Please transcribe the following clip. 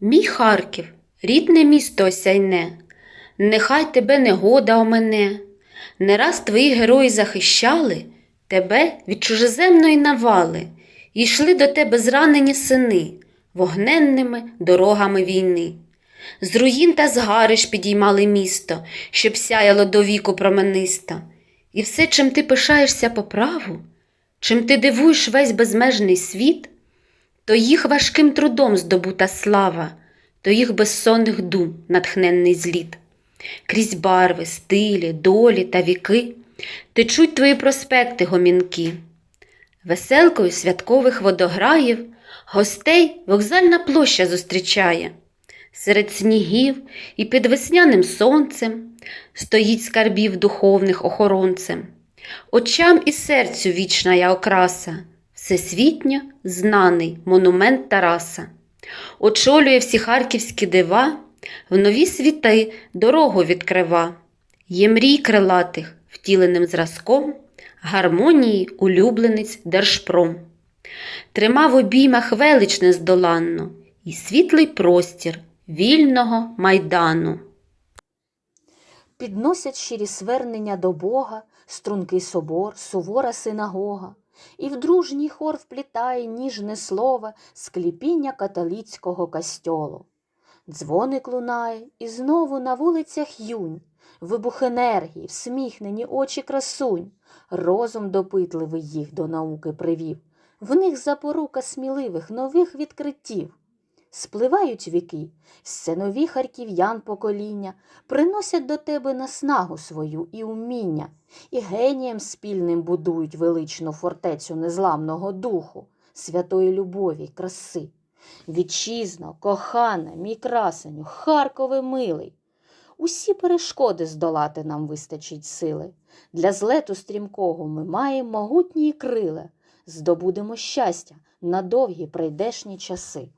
Мій Харків, рідне місто осяйне, нехай тебе негода омене. Не раз твої герої захищали тебе від чужеземної навали, і йшли до тебе зранені сини вогненними дорогами війни. З руїн та згарищ підіймали місто, щоб сяяло до віку променисто. І все, чим ти пишаєшся по праву, чим ти дивуєш весь безмежний світ, то їх важким трудом здобута слава, то їх безсонних дум натхненний зліт. Крізь барви, стилі, долі та віки течуть твої проспекти гомінки. Веселкою святкових водограїв гостей вокзальна площа зустрічає. Серед снігів і під весняним сонцем стоїть скарбів духовних охоронцем. Очам і серцю вічна я окраса, всесвітньо знаний монумент Тараса. Очолює всі харківські дива, в нові світи дорогу відкрива. Є мрій крилатих, втіленим зразком, гармонії улюбленець Держпром. Трима в обіймах велич нездоланну і світлий простір вільного майдану. Підносять щирі свернення до Бога, стрункий собор, сувора синагога, і в дружній хор вплітає ніжне слово скліпіння католицького костьолу. Дзвоник лунає, і знову на вулицях юнь, вибух енергії, всміхнені очі красунь, розум допитливий їх до науки привів, в них запорука сміливих нових відкриттів. Спливають віки, все нові харків'ян покоління, приносять до тебе наснагу свою і уміння, і генієм спільним будують величну фортецю незламного духу, святої любові, краси. Вітчизно, кохана, мій красеню, Харкове милий. Усі перешкоди здолати нам вистачить сили. Для злету стрімкого ми маємо могутні крила, здобудемо щастя на довгі прийдешні часи.